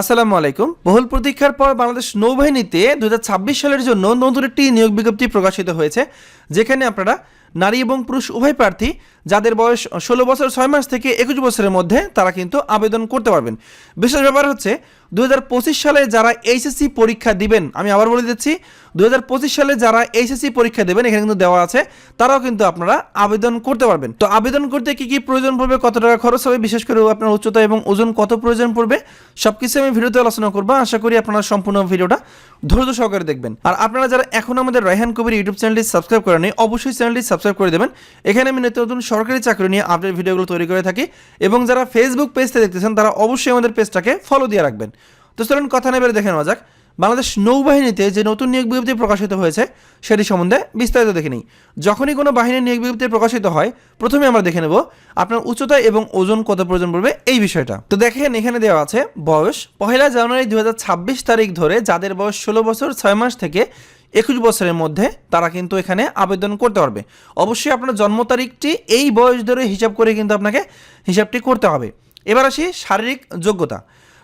আসসালামু আলাইকুম। বহুল প্রতীক্ষার পর বাংলাদেশ নৌবাহিনীতে দু হাজার ছাব্বিশ সালের জন্য নতুন একটি নিয়োগ বিজ্ঞপ্তি প্রকাশিত হয়েছে, যেখানে আপনারা নারী এবং পুরুষ উভয় প্রার্থী যাদের বয়স ষোলো বছর ছয় মাস থেকে একুশ বছরের মধ্যে তারা কিন্তু আবেদন করতে পারবেন। বিশেষ ব্যাপার হচ্ছে দুই হাজার পঁচিশ সালে যারা এইচএসসি পরীক্ষা দিবেন, আমি আবার বলে দিচ্ছি দু হাজার পঁচিশ সালে যারা এইচএসসি পরীক্ষা দেবেন, এখানে কিন্তু দেওয়া আছে, তারাও কিন্তু আপনারা আবেদন করতে পারবেন। তো আবেদন করতে কি কি প্রয়োজন পড়বে, কত টাকা খরচ হবে, বিশেষ করে আপনার উচ্চতা এবং ওজন কত প্রয়োজন পড়বে সব কিছু আমি ভিডিওতে আলোচনা করব। আশা করি আপনারা সম্পূর্ণ ভিডিওটা ধৈর্য সহকারে দেখবেন। আর আপনারা যারা এখন আমাদের রায়হান কবির ইউটিউব চ্যানেলটি সাবস্ক্রাইব করেনি অবশ্যই চ্যানেলটি সাবস্ক্রাইব করে দেবেন। এখানে আমি নিত্য নতুন সরকারি চাকরি নিয়ে আপডেট ভিডিওগুলো তৈরি করে থাকি এবং যারা ফেসবুক পেজতে দেখতেছেন, তারা অবশ্যই আমাদের পেজটাকে ফলো দিয়ে রাখবেন। তো চলুন কথা নেবে দেখে নেওয়া যাক। বাংলাদেশ নৌবাহিনীতে যে নতুন নিয়োগ বিজ্ঞপ্তি প্রকাশিত হয়েছে, সেটি সম্বন্ধে বিস্তারিত দেখে নিই। যখনই কোনো বাহিনীর নিয়োগ বিজ্ঞপ্তি প্রকাশিত হয়, প্রথমে আমরা দেখে নেব আপনার উচ্চতা এবং ওজন কত প্রয়োজন পড়বে এই বিষয়টা। তো দেখেন, এখানে দেওয়া আছে, বয়স পহেলা জানুয়ারি দু হাজার ছাব্বিশ তারিখ ধরে যাদের বয়স ষোলো বছর ছয় মাস থেকে একুশ বছরের মধ্যে, তারা কিন্তু এখানে আবেদন করতে পারবে। অবশ্যই আপনার জন্ম তারিখটি এই বয়স ধরে হিসাব করে কিন্তু আপনাকে হিসাবটি করতে হবে। এবার আসি শারীরিক যোগ্যতা।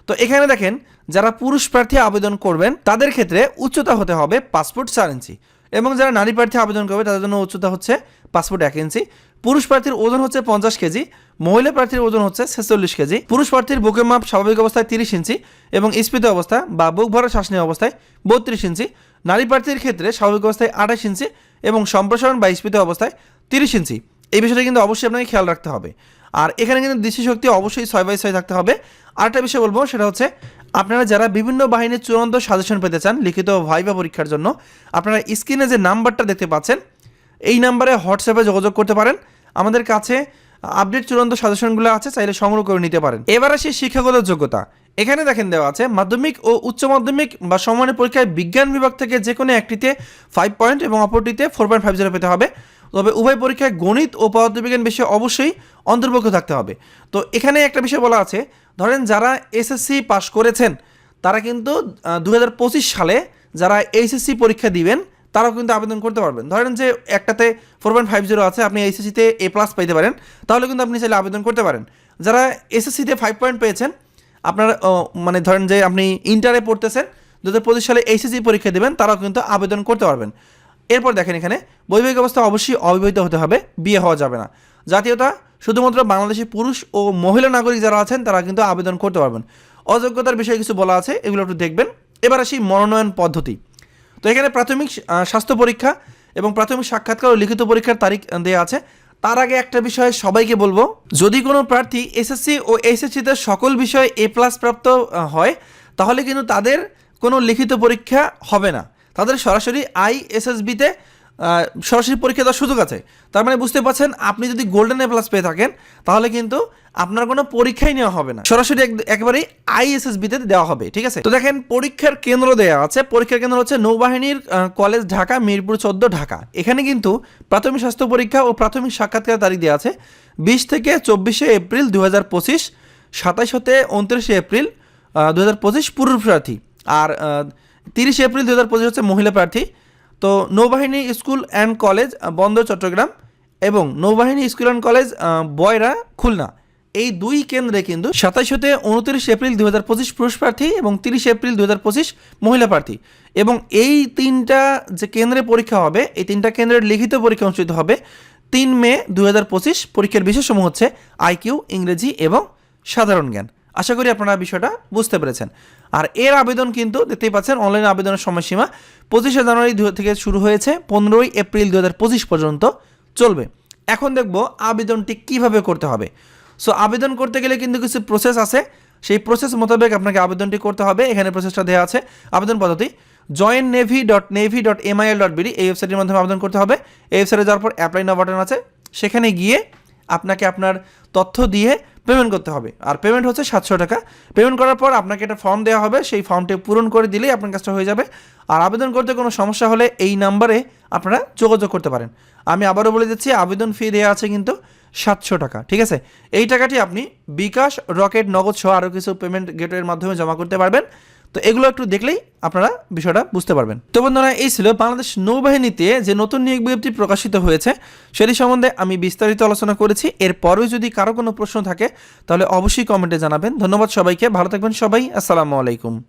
তো এখানে দেখেন, যারা পুরুষ প্রার্থী আবেদন করবেন, তাদের ক্ষেত্রে উচ্চতা হতে হবে পাসপোর্ট চার ইঞ্চি। এবং যারা নারী প্রার্থী আবেদন করবে, তাদের জন্য উচ্চতা হচ্ছে পাসপোর্ট এক ইঞ্চি। পুরুষ প্রার্থীর ওজন হচ্ছে পঞ্চাশ কেজি, মহিলা প্রার্থীর ওজন হচ্ছে ছেচল্লিশ কেজি। পুরুষ প্রার্থীর বুকের মাপ স্বাভাবিক অবস্থায় তিরিশ ইঞ্চি এবং স্ফীত অবস্থা বা বুক ভরা শ্বাস নেওয়া অবস্থায় বত্রিশ ইঞ্চি। নারী প্রার্থীর ক্ষেত্রে স্বাভাবিক অবস্থায় আঠাশ ইঞ্চি এবং সম্প্রসারণ বা স্ফীত অবস্থায় তিরিশ ইঞ্চি। এই বিষয়টা কিন্তু অবশ্যই আপনাকে খেয়াল রাখতে হবে। আর এখানে কিন্তু দৃষ্টিশক্তি অবশ্যই ছয় বাই ছয় থাকতে হবে। আরেকটা বিষয় বলব, সেটা হচ্ছে আপনারা যারা বিভিন্ন বাহিনীর চূড়ান্ত সাজেশন পেতে চান লিখিত ভাইবা পরীক্ষার জন্য, আপনারা স্ক্রিনে যে নাম্বারটা দেখতে পাচ্ছেন, এই নাম্বারে হোয়াটসঅ্যাপে যোগাযোগ করতে পারেন। আমাদের কাছে আপডেট চূড়ান্ত সাজেশনগুলো আছে, চাইলে সংগ্রহ করে নিতে পারেন। এবার আসি শিক্ষাগত যোগ্যতা। এখানে দেখেন দেওয়া আছে, মাধ্যমিক ও উচ্চ মাধ্যমিক বা সমমানের পরীক্ষায় বিজ্ঞান বিভাগ থেকে যে কোনো একটিতে ফাইভ পয়েন্ট এবং অপরটিতে ফোর পয়েন্ট ফাইভ জিরো পেতে হবে। তবে উভয় পরীক্ষায় গণিত ও পদার্থবিজ্ঞান বিষয়ে অবশ্যই অন্তর্ভুক্ত থাকতে হবে। তো এখানে একটা বিষয় বলা আছে, ধরেন যারা এসএসসি পাশ করেছেন, তারা কিন্তু দু হাজার পঁচিশ সালে যারা এইচএসসি পরীক্ষা দিবেন, তারাও কিন্তু আবেদন করতে পারবেন। ধরেন যে একটাতে ফোর পয়েন্ট ফাইভ জিরো আছে, আপনি এইচএসসিতে এ প্লাস পাইতে পারেন, তাহলে কিন্তু আপনি চাইলে আবেদন করতে পারেন। যারা এসএসসিতে ফাইভ পয়েন্ট পেয়েছেন, আপনার মানে ধরেন যে আপনি ইন্টারে পড়তেছেন দু হাজার পঁচিশ সালে এইচএসসি পরীক্ষা দেবেন, তারাও কিন্তু আবেদন করতে পারবেন। এরপর দেখেন এখানে বৈবাহিক অবস্থা অবশ্যই অবিবাহিত হতে হবে, বিয়ে হওয়া যাবে না। জাতীয়তা, শুধুমাত্র বাংলাদেশি পুরুষ ও মহিলা নাগরিক যারা আছেন, তারা কিন্তু আবেদন করতে পারবেন। অযোগ্যতার বিষয়ে কিছু বলা আছে, এগুলো একটু দেখবেন। এবার আসি মনোনয়ন পদ্ধতি। তো এখানে প্রাথমিক স্বাস্থ্য পরীক্ষা এবং প্রাথমিক সাক্ষাৎকার ও লিখিত পরীক্ষার তারিখ দেওয়া আছে। তার আগে একটা বিষয়ে সবাইকে বলব, যদি কোনো প্রার্থী এসএসসি ও এসএসসিতে সকল বিষয়ে এ প্লাস প্রাপ্ত হয়, তাহলে কিন্তু তাদের কোনো লিখিত পরীক্ষা হবে না। তাদের সরাসরি আইএসএসবিতে সরাসরি পরীক্ষা দেওয়ার সুযোগ আছে। তার মানে বুঝতে পারছেন, আপনি যদি গোল্ডেন এ প্লাস পেয়ে থাকেন, তাহলে কিন্তু আপনার কোনো পরীক্ষাই নেওয়া হবে না। সরাসরি এক- একেবারেই আইএসএসবিতে দেওয়া হবে, ঠিক আছে? তো দেখেন, পরীক্ষার কেন্দ্র দেওয়া আছে। পরীক্ষার কেন্দ্র হচ্ছে নৌবাহিনীর কলেজ ঢাকা, মিরপুর চোদ্দ ঢাকা। এখানে কিন্তু প্রাথমিক স্বাস্থ্য পরীক্ষা ও প্রাথমিক সাক্ষাৎকার তারিখ দেওয়া আছে। বিশ থেকে চব্বিশে এপ্রিল দু হাজার পঁচিশ, সাতাশ হতে উনত্রিশে এপ্রিল দু হাজার পঁচিশ পুরুষ প্রার্থী। আর তিরিশে এপ্রিল দু পঁচিশ হচ্ছে মহিলা প্রার্থী। তো নৌবাহিনী স্কুল অ্যান্ড কলেজ বন্দর, চট্টগ্রাম এবং নৌবাহিনী school and college Boyra, Khulna. এই দুই কেন্দ্রে কিন্তু সাতাশ হতে উনত্রিশ এপ্রিল দু হাজার পঁচিশ পুরুষ প্রার্থী এবং তিরিশ এপ্রিল দু হাজার পঁচিশ মহিলা প্রার্থী। এবং এই তিনটা যে কেন্দ্রে পরীক্ষা হবে, এই তিনটা কেন্দ্রের লিখিত পরীক্ষা অনুষ্ঠিত হবে তিন মে দু হাজার পঁচিশ। পরীক্ষার বিষয়সমূহ হচ্ছে আইকিউ, ইংরেজি এবং সাধারণ জ্ঞান। আশা করি আপনারা বিষয়টা বুঝতে পেরেছেন। আর এর আবেদন কিন্তু দেখতেই পাচ্ছেন অনলাইন আবেদনের সময়সীমা পঁচিশে জানুয়ারি থেকে শুরু হয়েছে, পনেরোই এপ্রিল দু হাজার পঁচিশ পর্যন্ত চলবে। এখন দেখব আবেদনটি কীভাবে করতে হবে। সো আবেদন করতে গেলে কিন্তু কিছু প্রসেস আছে। সেই প্রসেস মোতাবেক আপনাকে আবেদনটি করতে হবে। এখানে প্রসেসটা দেওয়া আছে। আবেদন পদ্ধতি join navy dot navy dot MIL dot BD এই ওয়েবসাইটের মাধ্যমে আবেদন করতে হবে। এই ওয়েবসাইটে যাওয়ার পর অ্যাপ্লাই না বাটন আছে। সেখানে গিয়ে আপনাকে আপনার তথ্য দিয়ে পেমেন্ট করতে হবে। আর পেমেন্ট হচ্ছে সাতশো টাকা। পেমেন্ট করার পর আপনাকে একটা ফর্ম দেওয়া হবে। সেই ফর্মটি পূরণ করে দিলেই আপনার কাজটা হয়ে যাবে। আর আবেদন করতে কোনো সমস্যা হলে এই নাম্বারে আপনারা যোগাযোগ করতে পারেন। আমি আবারও বলে দিচ্ছি, আবেদন ফি দেওয়া আছে কিন্তু সাতশো টাকা, ঠিক আছে? এই টাকাটি আপনি বিকাশ, রকেট, নগদ সহ আরও কিছু পেমেন্ট গেটওয়ের মাধ্যমে জমা করতে পারবেন। তো এগুলো একটু দেখলেই আপনারা বিষয়টা বুঝতে পারবেন। তো বন্ধুরা, এই ছিল বাংলাদেশ নৌবাহিনীতে যে নতুন নিয়োগ বিজ্ঞপ্তি প্রকাশিত হয়েছে, সেটি সম্বন্ধে আমি বিস্তারিত আলোচনা করেছি। এরপরেও যদি কারও কোনো প্রশ্ন থাকে, তাহলে অবশ্যই কমেন্টে জানাবেন। ধন্যবাদ সবাইকে, ভালো থাকবেন সবাই, আসসালামু আলাইকুম।